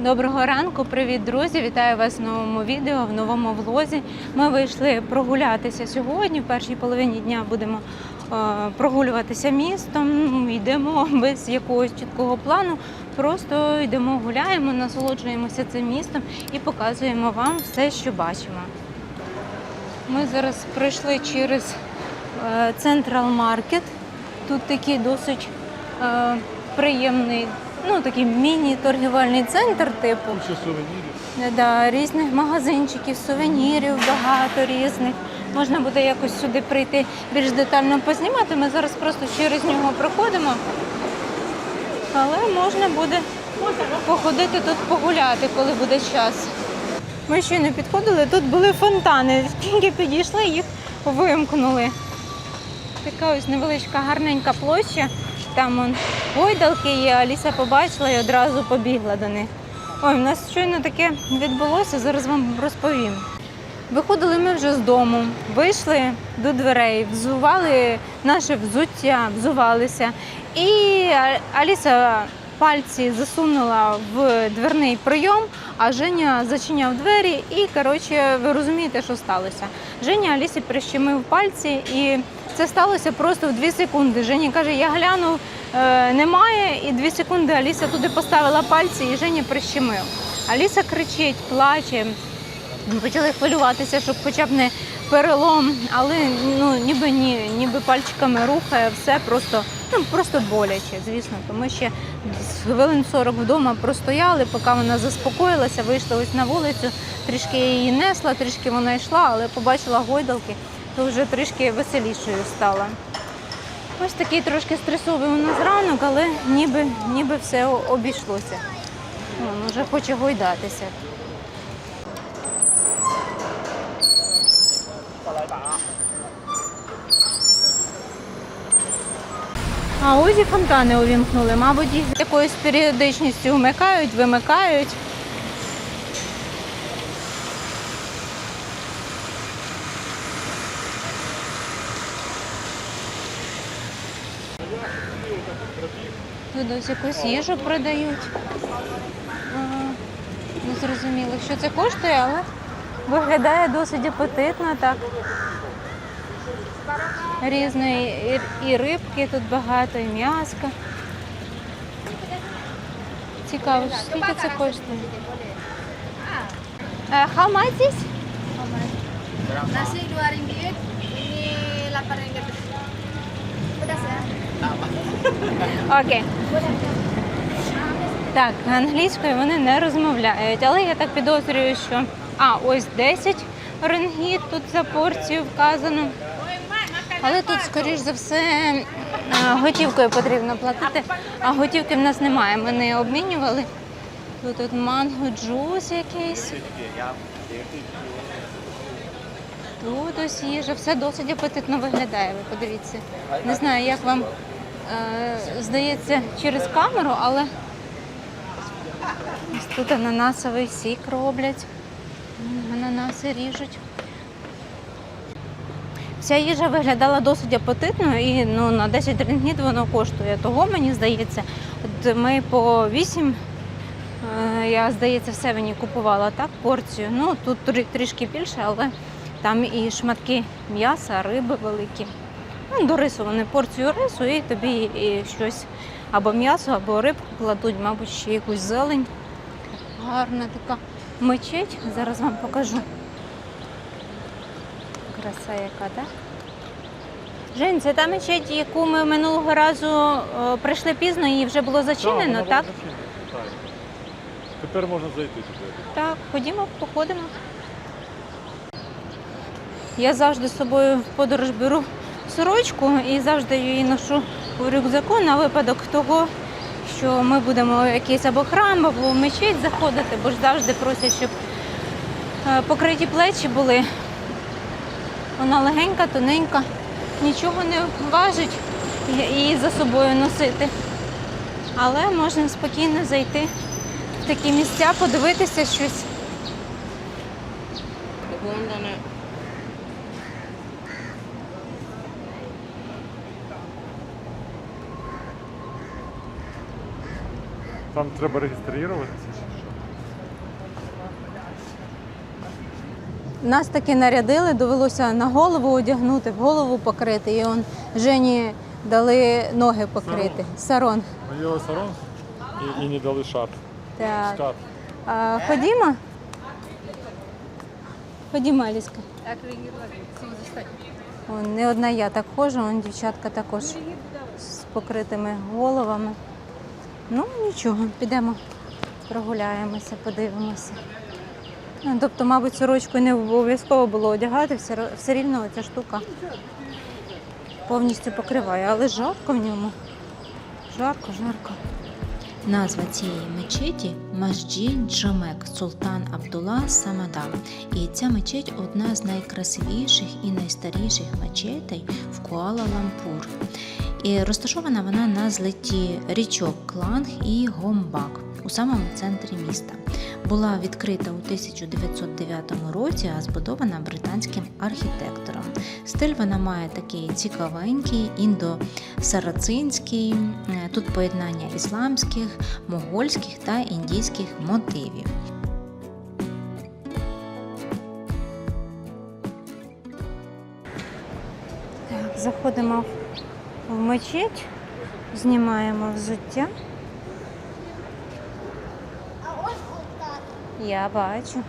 Доброго ранку, привіт, друзі! Вітаю вас в новому відео, в новому влозі. Ми вийшли прогулятися сьогодні. В першій половині дня будемо е, прогулюватися містом. Йдемо без якогось чіткого плану. Просто йдемо, гуляємо, насолоджуємося цим містом і показуємо вам все, що бачимо. Ми зараз пройшли через е, Central Market. Тут такий досить е, приємний, ну такий міні-торгівельний центр, типу. Куча сувенірів. Да, різних магазинчиків, сувенірів, багато різних. Можна буде якось сюди прийти більш детально познімати. Ми зараз просто через нього проходимо. Але можна буде походити тут погуляти, коли буде час. Ми ще не підходили, тут були фонтани. Тільки підійшли, їх вимкнули. Така ось невеличка гарненька площа. Там он гойдалки є, Аліса побачила і одразу побігла до них. Ой, у нас щойно таке відбулося, зараз вам розповім. Виходили ми вже з дому, вийшли до дверей, взували наше взуття, взувалися. І А- Аліса пальці засунула в дверний прийом, а Женя зачиняв двері і, коротше, ви розумієте, що сталося. Женя Алісі прищемив пальці і це сталося просто в дві секунди. Женя каже, я глянув, е, немає, і дві секунди Аліса туди поставила пальці і Женя прищемив. Аліса кричить, плаче. Почали хвилюватися, щоб хоча б не перелом, але ну ніби ні, ніби пальчиками рухає, все просто, ну просто боляче, звісно. Тому ще з хвилин 40 вдома простояли, поки вона заспокоїлася, вийшла ось на вулицю, трішки її несла, трішки вона йшла, але побачила гойдалки, то вже трішки веселішою стала. Ось такий трошки стресовий у нас ранок, але ніби, ніби все обійшлося. Вон вже хоче гойдатися. А ось і фонтани увімкнули. Мабуть, їх якоюсь періодичністю вмикають, вимикають. Ось якусь їжу продають. Ага. Не зрозуміло, що це коштує, але виглядає досить апетитно так. Різної і, рибки тут багато, і м'яска. Цікаво, скільки це коштує? Е, How much is? Nasi dua ringgit, ini delapan ringgit. Окей. Так, англійською вони не розмовляють, але я так підозрюю, що. А, ось 10 ренгіт тут за порцію вказано. Але тут, скоріш за все, готівкою потрібно платити, а готівки в нас немає. Ми не обмінювали. Тут от манго джус якийсь. Тут ось їжа, все досить апетитно виглядає, ви подивіться. Не знаю, як вам здається через камеру, але ось тут ананасовий сік роблять. Ананаси ріжуть. Вся їжа виглядала досить апетитно і ну, на 10 рингіт воно коштує. Того мені здається, от ми по 8, е, я здається, в Севені купувала так порцію. Ну тут трішки більше, але там і шматки м'яса, риби великі. Ну, до рису вони порцію рису і тобі і щось або м'ясо, або рибку кладуть, мабуть, ще якусь зелень. Гарна така мечеть. Зараз вам покажу. Краса яка, так? Жень, це та мечеть, яку ми минулого разу е, прийшли пізно, її вже було зачинено, вона так? так. Тепер можна зайти туди. Так, ходімо, походимо. Я завжди з собою в подорож беру сорочку і завжди її ношу у рюкзаку на випадок того, що ми будемо в якийсь або храм, або в мечеть заходити, бо ж завжди просять, щоб е, покриті плечі були. Вона легенька, тоненька, нічого не важить її за собою носити. Але можна спокійно зайти в такі місця, подивитися щось. Там треба реєструватися чи що? Нас таки нарядили, довелося на голову одягнути, в голову покрити. І он Жені дали ноги покрити. Сарон. Наділи сарон і, і не дали шарф. Так. Шкаф. А, ходімо? Ходімо, Аліска. Он, не одна я так хожу, он дівчатка також з покритими головами. Ну, нічого, підемо, прогуляємося, подивимося. Ну, тобто, мабуть, сорочку не обов'язково було одягати, все, все рівно ця штука повністю покриває, але жарко в ньому. Жарко, жарко. Назва цієї мечеті Масджід Джамек Султан Абдулла Самадам. І ця мечеть одна з найкрасивіших і найстаріших мечетей в Куала-Лампур. І розташована вона на злеті річок Кланг і Гомбак у самому центрі міста. Була відкрита у 1909 році, а збудована британським архітектором. Стиль вона має такий цікавенький, індо-сарацинський. Е, Тут поєднання ісламських, монгольських та індійських мотивів. Заходимо в мечеть, знімаємо взуття. А ось так. Я бачу.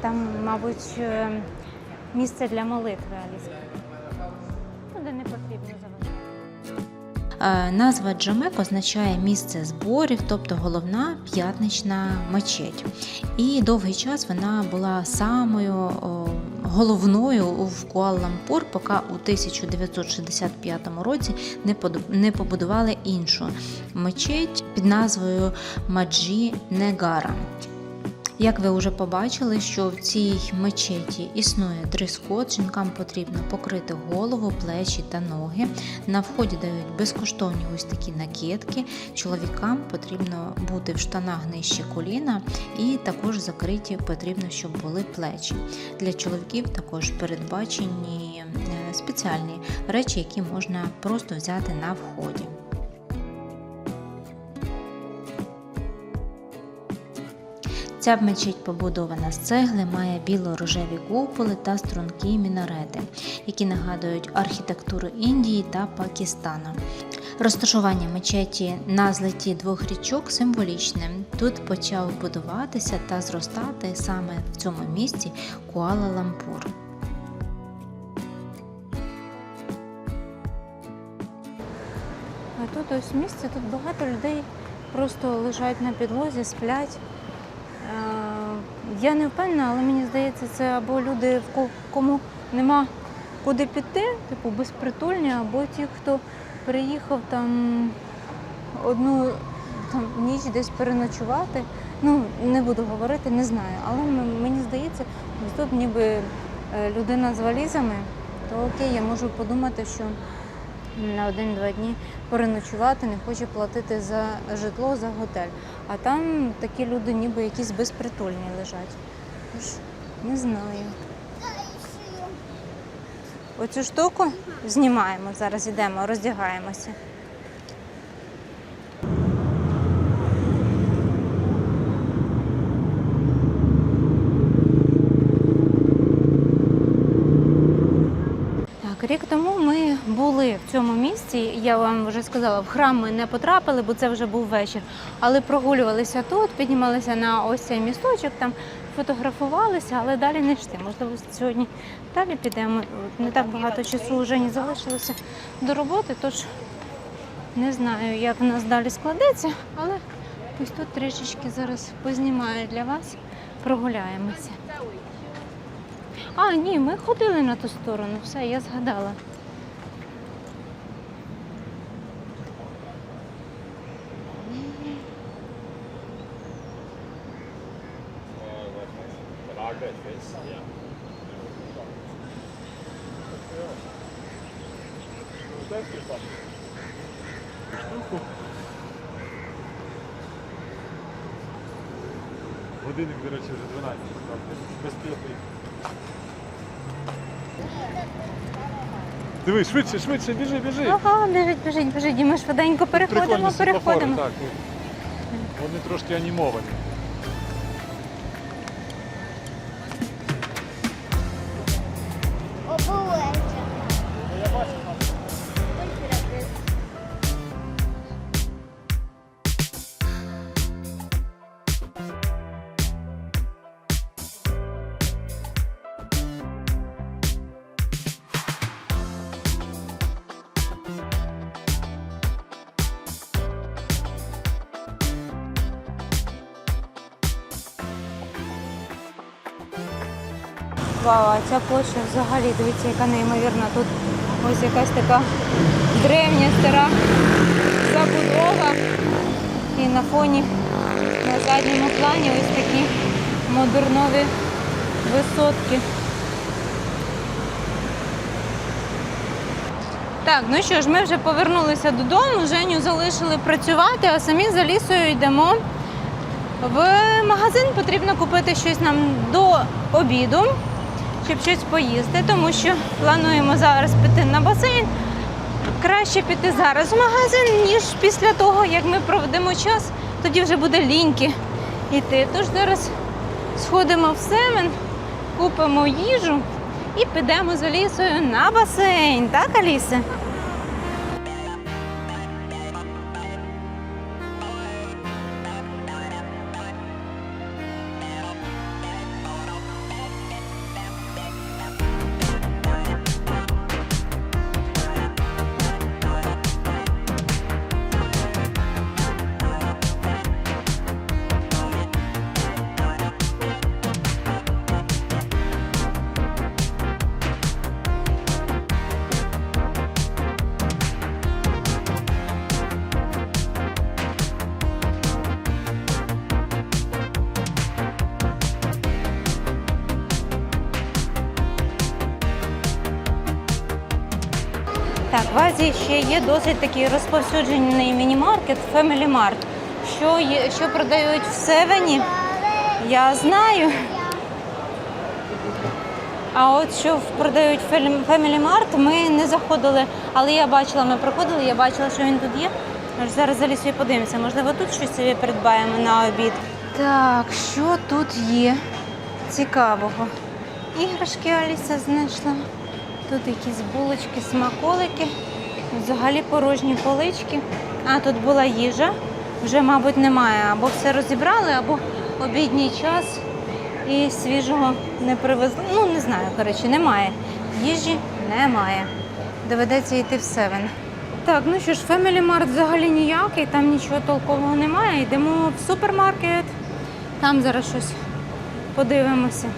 Там, мабуть, е, місце для молитви, Аліска. Туди не потрібно Назва Джамек означає місце зборів, тобто головна п'ятнична мечеть. І довгий час вона була самою головною в Куала-Лампур, поки у 1965 році не побудували іншу мечеть під назвою Маджі Негара. Як ви вже побачили, що в цій мечеті існує дрес-код, жінкам потрібно покрити голову, плечі та ноги. На вході дають безкоштовні ось такі накидки. Чоловікам потрібно бути в штанах нижче коліна, і також закриті потрібно, щоб були плечі. Для чоловіків також передбачені е, спеціальні речі, які можна просто взяти на вході. Ця мечеть побудована з цегли, має біло-рожеві куполи та стрункі мінарети, які нагадують архітектуру Індії та Пакистану. Розташування мечеті на злеті двох річок символічне. Тут почав будуватися та зростати саме в цьому місці Куала-Лампур. А тут ось місце, тут багато людей просто лежать на підлозі, сплять. Е, Я не впевнена, але мені здається, це або люди, в кому нема куди піти, типу безпритульні, або ті, хто приїхав там одну там, ніч десь переночувати. Ну, не буду говорити, не знаю. Але мені здається, тут ніби е, людина з валізами, то окей, я можу подумати, що на один-два дні переночувати, не хоче платити за житло, за готель. А там такі люди ніби якісь безпритульні лежать. Тож не знаю. Оцю штуку знімаємо, зараз йдемо, роздягаємося. Так, рік тому ми були в цьому місці. Я вам вже сказала, в храм ми не потрапили, бо це вже був вечір. Але прогулювалися тут, піднімалися на ось цей місточок, там фотографувалися, але далі не йшли. Можливо, сьогодні далі підемо. Не так багато часу вже не залишилося до роботи, тож не знаю, як в нас далі складеться, але ось тут трішечки зараз познімаю для вас, прогуляємося. А, ні, ми ходили на ту сторону, все, я згадала. Годинник, до речі, вже 12. так, Без п'яти. Диви, швидше, швидше, біжи, біжи. Ага, біжить, біжить, біжить. І ми швиденько переходимо, Прикольні світлофори, переходимо. Так, вони трошки анімовані. Вау, а ця площа взагалі, дивіться, яка неймовірна. Тут ось якась така древня стара забудова. І на фоні на задньому плані ось такі модернові висотки. Так, ну що ж, ми вже повернулися додому, Женю залишили працювати, а самі за лісою йдемо в магазин. Потрібно купити щось нам до обіду, щоб щось поїсти, тому що плануємо зараз піти на басейн. Краще піти зараз в магазин, ніж після того, як ми проведемо час, тоді вже буде ліньки йти. Тож зараз сходимо в Семен, купимо їжу і підемо з Алісою на басейн. Так, Алісе? В Азії ще є досить такий розповсюджений міні-маркет Family Mart. Що, є, що продають в Севені, я знаю. А от що продають Family Mart, ми не заходили, але я бачила, ми проходили, я бачила, що він тут є. Зараз за лісою подивимося, можливо, тут щось собі придбаємо на обід. Так, що тут є цікавого? Іграшки Аліса знайшла. Тут якісь булочки, смаколики, взагалі порожні полички. А тут була їжа, вже, мабуть, немає. Або все розібрали, або обідній час і свіжого не привезли. Ну, не знаю, коротше, немає. Їжі немає. Доведеться йти в Севен. Так, ну що ж, Family Mart взагалі ніякий, там нічого толкового немає. Йдемо в супермаркет. Там зараз щось подивимося.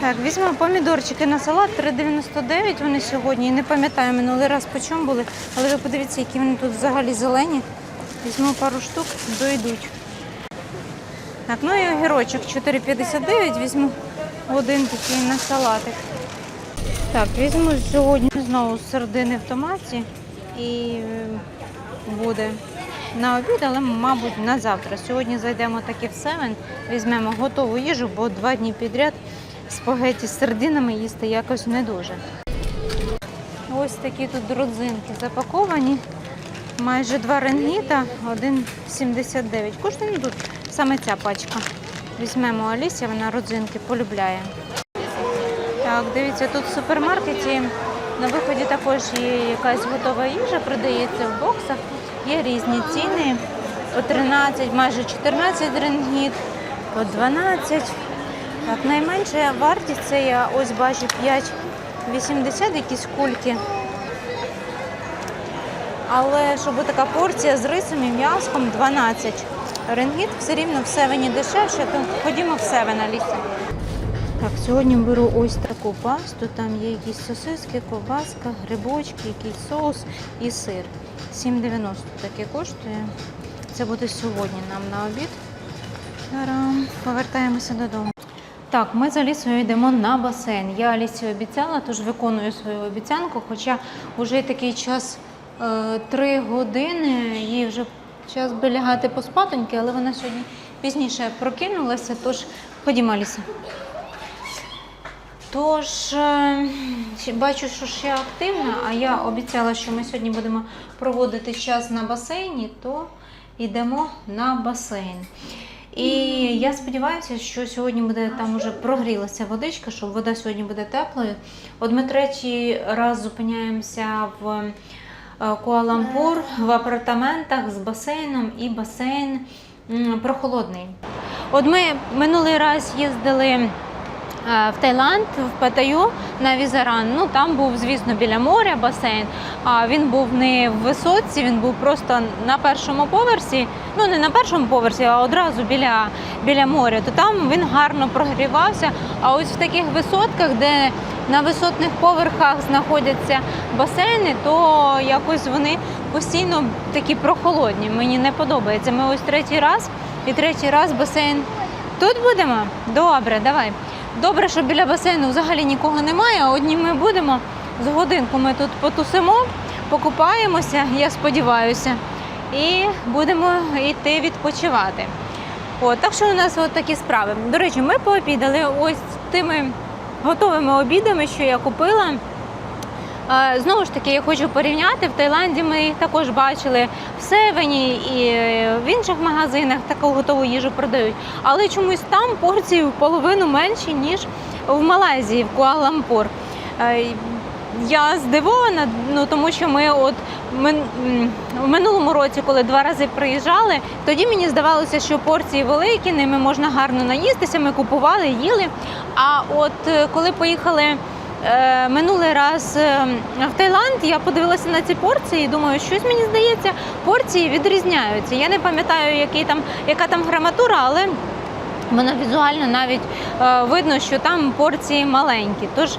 Так, візьмемо помідорчики на салат 3,99 вони сьогодні. Не пам'ятаю минулий раз по чому були, але ви подивіться, які вони тут взагалі зелені. Візьму пару штук, дойдуть. Так, ну і огірочок 4,59 візьму один такий на салатик. Так, візьму сьогодні знову середини в томаті і е, буде на обід, але, мабуть, на завтра. Сьогодні зайдемо таки в Севен, візьмемо готову їжу, бо два дні підряд спагеті з сердинами їсти якось не дуже. Ось такі тут родзинки запаковані. Майже два ренгіта, 1,79. Коштує ну, тут саме ця пачка. Візьмемо Алісі, вона родзинки полюбляє. Так, дивіться, тут в супермаркеті на виході також є якась готова їжа, продається в боксах. Є різні ціни. По 13, майже 14 ренгіт, по 12. Так, найменша вартість це я ось бачу 5,80 якісь кульки. Але щоб така порція з рисом і м'яском 12 ренгіт, все рівно в севені дешевше, то ходімо в севен, Аліса. Так, сьогодні беру ось таку пасту. Там є якісь сосиски, ковбаска, грибочки, якийсь соус і сир. 7,90 таке коштує. Це буде сьогодні нам на обід. Повертаємося додому. Так, ми з Алісою йдемо на басейн. Я Алісі обіцяла, тож виконую свою обіцянку, хоча вже такий час е, 3 години, їй вже час би лягати поспатоньки, але вона сьогодні пізніше прокинулася, тож ходімо, Аліса. Тож е, бачу, що ще активна, а я обіцяла, що ми сьогодні будемо проводити час на басейні, то йдемо на басейн. І я сподіваюся, що сьогодні буде там уже прогрілася водичка, що вода сьогодні буде теплою. От ми третій раз зупиняємося в е, Куалампур в апартаментах з басейном, і басейн прохолодний. От ми минулий раз їздили в Таїланд, в Паттайю на Візаран. Ну там був, звісно, біля моря басейн. А він був не в висотці, він був просто на першому поверсі. Ну не на першому поверсі, а одразу біля, біля моря. То там він гарно прогрівався. А ось в таких висотках, де на висотних поверхах знаходяться басейни, то якось вони постійно такі прохолодні. Мені не подобається. Ми ось третій раз і третій раз басейн. Тут будемо? Добре, давай. Добре, що біля басейну взагалі нікого немає. Одні ми будемо. З годинку ми тут потусимо, покупаємося, я сподіваюся, і будемо йти відпочивати. От, так що у нас от такі справи. До речі, ми пообідали ось тими готовими обідами, що я купила. Е, Знову ж таки, я хочу порівняти. В Таїланді ми їх також бачили в Севені і в інших магазинах таку готову їжу продають. Але чомусь там порції в половину менші, ніж в Малайзії, в Куала-Лумпур. Е, Я здивована, ну тому що ми от в минулому році, коли два рази приїжджали, тоді мені здавалося, що порції великі, ними можна гарно наїстися. Ми купували, їли. А от е, коли поїхали е, минулий раз е, в Таїланд, я подивилася на ці порції і думаю, щось мені здається, порції відрізняються. Я не пам'ятаю, який там, яка там граматура, але Воно візуально навіть е, видно, що там порції маленькі. Тож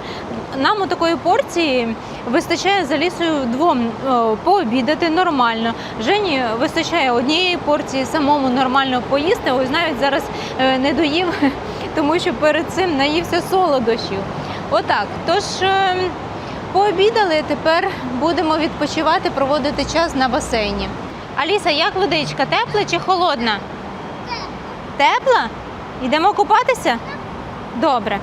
нам у такої порції вистачає за лісою двом е, пообідати нормально. Жені вистачає однієї порції самому нормально поїсти. Ось навіть зараз е, не доїв, тому що перед цим наївся солодощів. Отак. Тож е, пообідали, тепер будемо відпочивати, проводити час на басейні. Аліса, як водичка? Тепла чи холодна? Тепла? Йдемо купатися? Добре.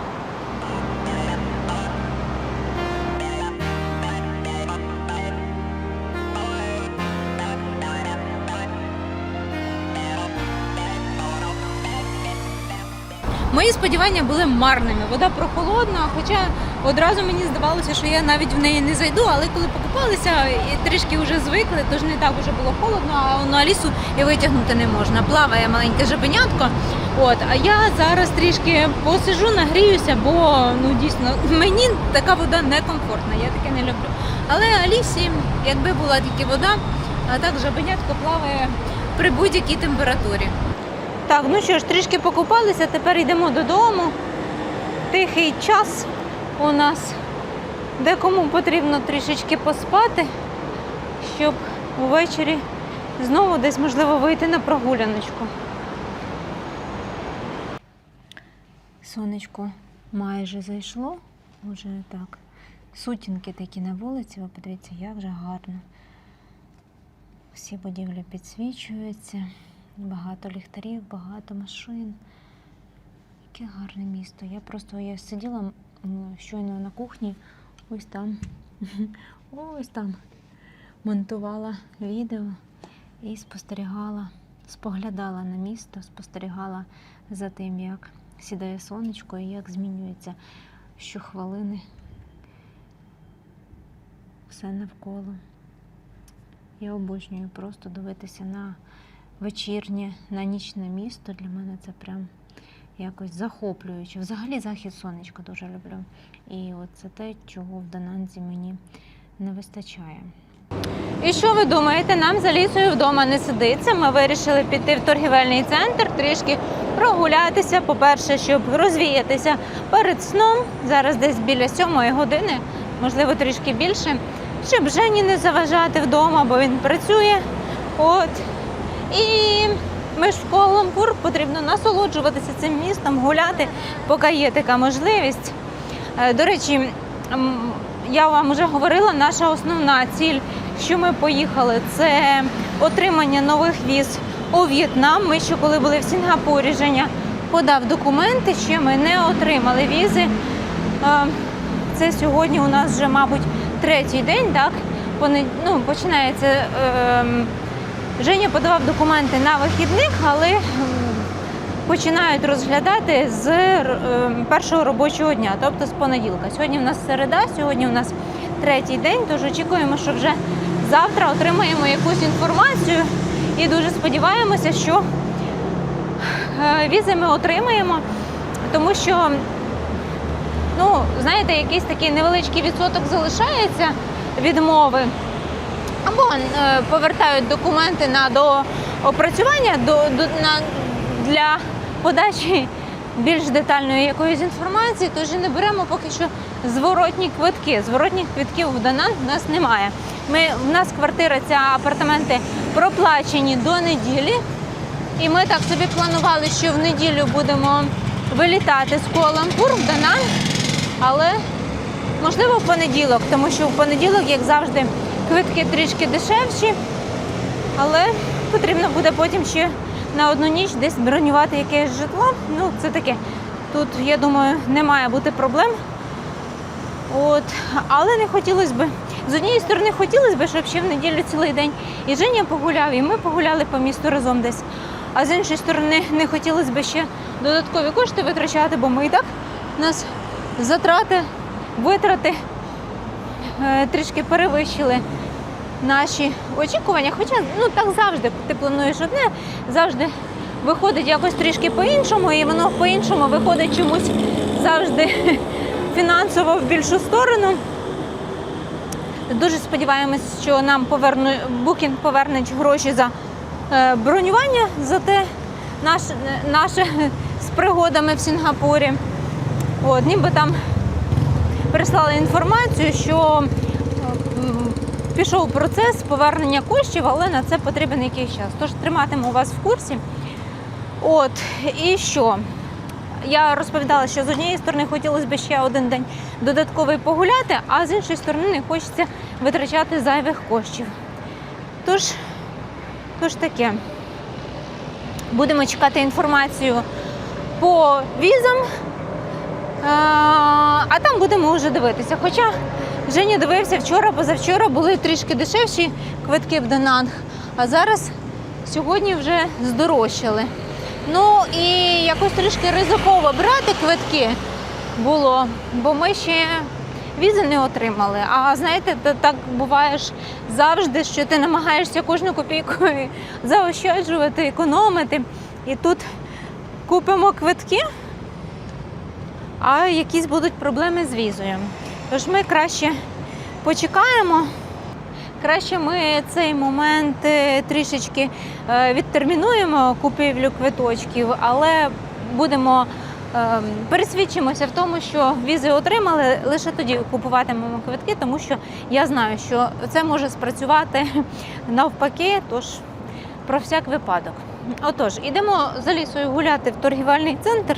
Мої сподівання були марними. Вода прохолодна, хоча одразу мені здавалося, що я навіть в неї не зайду, але коли покупалися і трішки вже звикли, тож не так вже було холодно, а воно Алісу і витягнути не можна. Плаває маленьке жабенятко. От, а я зараз трішки посижу, нагріюся, бо ну дійсно мені така вода некомфортна, я таке не люблю. Але Алісі, якби була тільки вода, а так жабенятко плаває при будь-якій температурі. Так, ну що ж, трішки покупалися, тепер йдемо додому. Тихий час у нас. Декому потрібно трішечки поспати, щоб увечері знову десь можливо вийти на прогуляночку. Сонечко майже зайшло, вже так. Сутінки такі на вулиці, ви подивіться, як вже гарно. Всі будівлі підсвічуються. Багато ліхтарів, багато машин. Яке гарне місто. Я просто я сиділа щойно на кухні, ось там, ось там монтувала відео і спостерігала, споглядала на місто, спостерігала за тим, як сідає сонечко і як змінюється щохвилини все навколо. Я обожнюю просто дивитися на вечірнє, на нічне місто. Для мене це прям якось захоплююче. Взагалі захід сонечка дуже люблю. І от це те, чого в Дананзі мені не вистачає. І що ви думаєте? Нам за лісою вдома не сидиться. Ми вирішили піти в торгівельний центр, трішки прогулятися. По-перше, щоб розвіятися перед сном. Зараз десь біля сьомої години, можливо, трішки більше, щоб Жені не заважати вдома, бо він працює. От. І ми ж в Куала-Лумпур потрібно насолоджуватися цим містом, гуляти, поки є така можливість. Е, До речі, я вам вже говорила, наша основна ціль, що ми поїхали, це отримання нових віз у В'єтнам. Ми ще коли були в Сінгапурі, Женя подав документи, ще ми не отримали візи. Е, Це сьогодні у нас вже, мабуть, третій день, так? Ну, починається. Женя подавав документи на вихідних, але починають розглядати з ем, першого робочого дня, тобто з понеділка. Сьогодні в нас середа, сьогодні у нас третій день, тож очікуємо, що вже завтра отримаємо якусь інформацію і дуже сподіваємося, що е, візи ми отримаємо, тому що ну, знаєте, якийсь такий невеличкий відсоток залишається відмови. Або е, повертають документи на доопрацювання до, до, на, для подачі більш детальної якоїсь інформації, тож і не беремо поки що зворотні квитки. Зворотніх квитків в Данан в нас немає. Ми, в нас квартира, ця апартаменти проплачені до неділі. І ми так собі планували, що в неділю будемо вилітати з Куала-Лумпур в Данан, але можливо в понеділок, тому що в понеділок, як завжди, квитки трішки дешевші, але потрібно буде потім ще на одну ніч десь бронювати якесь житло. Ну, це таке. Тут, я думаю, не має бути проблем. От, але не хотілося б. З однієї сторони, хотілося б, щоб ще в неділю цілий день і Женя погуляв, і ми погуляли по місту разом десь. А з іншої сторони, не хотілося б ще додаткові кошти витрачати, бо ми і так у нас затрати, витрати трішки перевищили наші очікування. Хоча ну так завжди ти плануєш одне, завжди виходить якось трішки по-іншому, і воно по-іншому виходить чомусь завжди фінансово в більшу сторону. Дуже сподіваємось, що нам поверну Букінг поверне гроші за е, бронювання, за те наш, наше з пригодами в Сінгапурі. От, ніби там прислали інформацію, що е, пішов процес повернення коштів, але на це потрібен якийсь час. Тож триматиму вас в курсі. От, і що? Я розповідала, що з однієї сторони хотілося б ще один день додатковий погуляти, а з іншої сторони не хочеться витрачати зайвих коштів. Тож, тож таке. Будемо чекати інформацію по візам, а, там будемо вже дивитися. Хоча Женя дивився вчора, позавчора були трішки дешевші квитки в Дананг, а зараз сьогодні вже здорожчали. Ну і якось трішки ризиково брати квитки було, бо ми ще візи не отримали. А знаєте, так буває ж завжди, що ти намагаєшся кожну копійку заощаджувати, економити. І тут купимо квитки, а якісь будуть проблеми з візою. Тож ми краще почекаємо. Краще ми цей момент е, трішечки е, відтермінуємо купівлю квиточків, але будемо е, пересвідчимося в тому, що візи отримали, лише тоді купуватимемо квитки, тому що я знаю, що це може спрацювати навпаки, тож про всяк випадок. Отож, ідемо за лісою гуляти в торгівельний центр.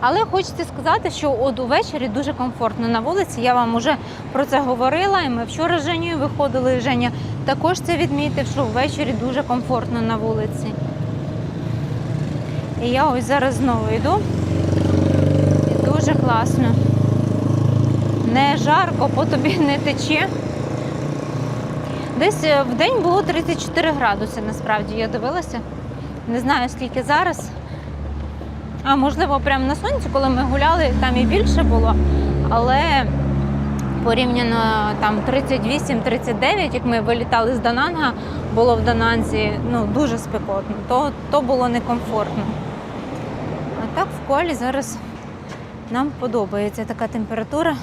Але хочеться сказати, що от увечері дуже комфортно на вулиці. Я вам вже про це говорила, і ми вчора з Женєю виходили. і Женя також це відмітив, що ввечері дуже комфортно на вулиці. І я ось зараз знову йду. І дуже класно. Не жарко, по тобі не тече. Десь е, в день було 34 градуси, насправді я дивилася. Не знаю, скільки зараз. А можливо, прямо на сонці, коли ми гуляли, там і більше було. Але порівняно там 38-39, як ми вилітали з Дананга, було в Дананзі ну, дуже спекотно, то, то було некомфортно. А так в колі зараз нам подобається така температура.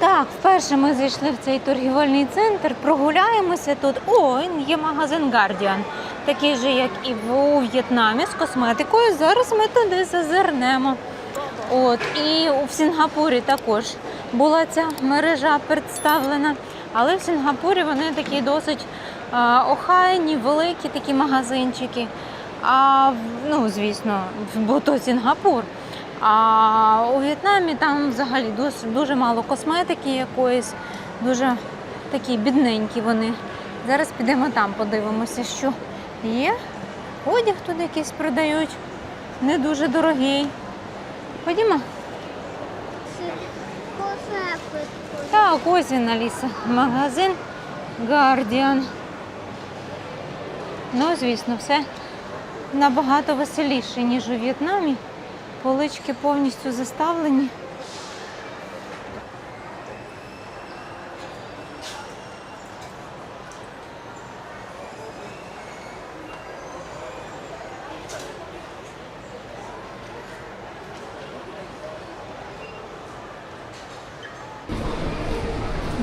Так, вперше ми зайшли в цей торгівельний центр, прогуляємося тут. О, є магазин Guardian, такий же, як і в В'єтнамі з косметикою. Зараз ми туди зазирнемо. От, і в Сінгапурі також була ця мережа представлена. Але в Сінгапурі вони такі досить охайні, великі такі магазинчики. А ну, звісно, бо то Сінгапур. А у В'єтнамі там взагалі дуже, дуже мало косметики якоїсь, дуже такі бідненькі вони. Зараз підемо там, подивимося, що є. Одяг тут якийсь продають, не дуже дорогий. Ходімо. Так, ось він, Аліса. Магазин Guardian. Ну, звісно, все набагато веселіше, ніж у В'єтнамі. Полички повністю заставлені.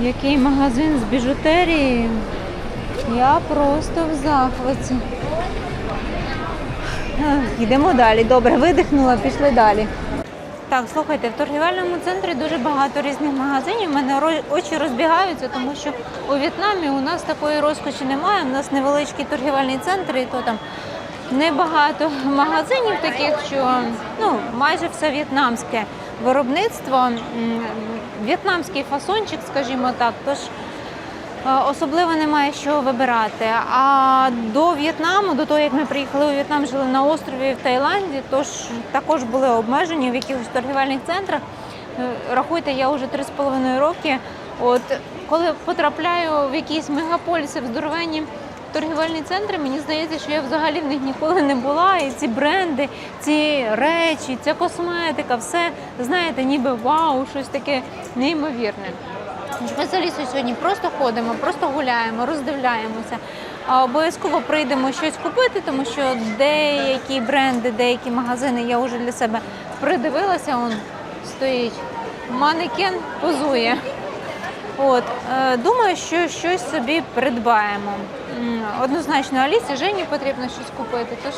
Який магазин з біжутерії? Я просто в захваті. Йдемо далі. Добре, видихнула, пішли далі. Так, слухайте, в торгівельному центрі дуже багато різних магазинів. У мене очі розбігаються, тому що у В'єтнамі у нас такої розкоші немає. У нас невеличкий торгівельний центр, і то там небагато магазинів таких, що ну, майже все в'єтнамське виробництво, в'єтнамський фасончик, скажімо так. Тож Особливо немає що вибирати. А до В'єтнаму, до того як ми приїхали у В'єтнам, жили на острові в Таїланді, тож також були обмежені в якихось торгівельних центрах. Е, Рахуйте, я вже 3,5 роки. От коли потрапляю в якісь мегаполіси, в здоровенні торгівельні центри, мені здається, що я взагалі в них ніколи не була. І ці бренди, ці речі, ця косметика, все знаєте, ніби вау, щось таке неймовірне. Ми з Алісою сьогодні просто ходимо, просто гуляємо, роздивляємося. Обов'язково прийдемо щось купити, тому що деякі бренди, деякі магазини я вже для себе придивилася. Он стоїть манекен, позує. От е, думаю, що щось собі придбаємо. Однозначно, Алісі Жені потрібно щось купити. Тож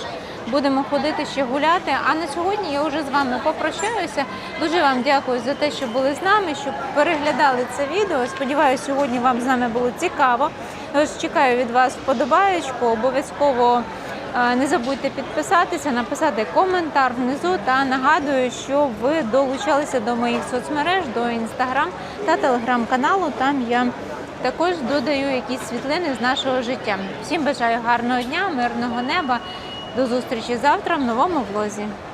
будемо ходити ще гуляти. А на сьогодні я вже з вами попрощаюся. Дуже вам дякую за те, що були з нами, що переглядали це відео. Сподіваюся, сьогодні вам з нами було цікаво. Ось чекаю від вас вподобаєчку. Обов'язково е, не забудьте підписатися, написати коментар внизу та нагадую, що ви долучалися до моїх соцмереж, до інстаграм та телеграм-каналу. Там я також додаю якісь світлини з нашого життя. Всім бажаю гарного дня, мирного неба. До зустрічі завтра в новому влозі.